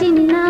చిన్న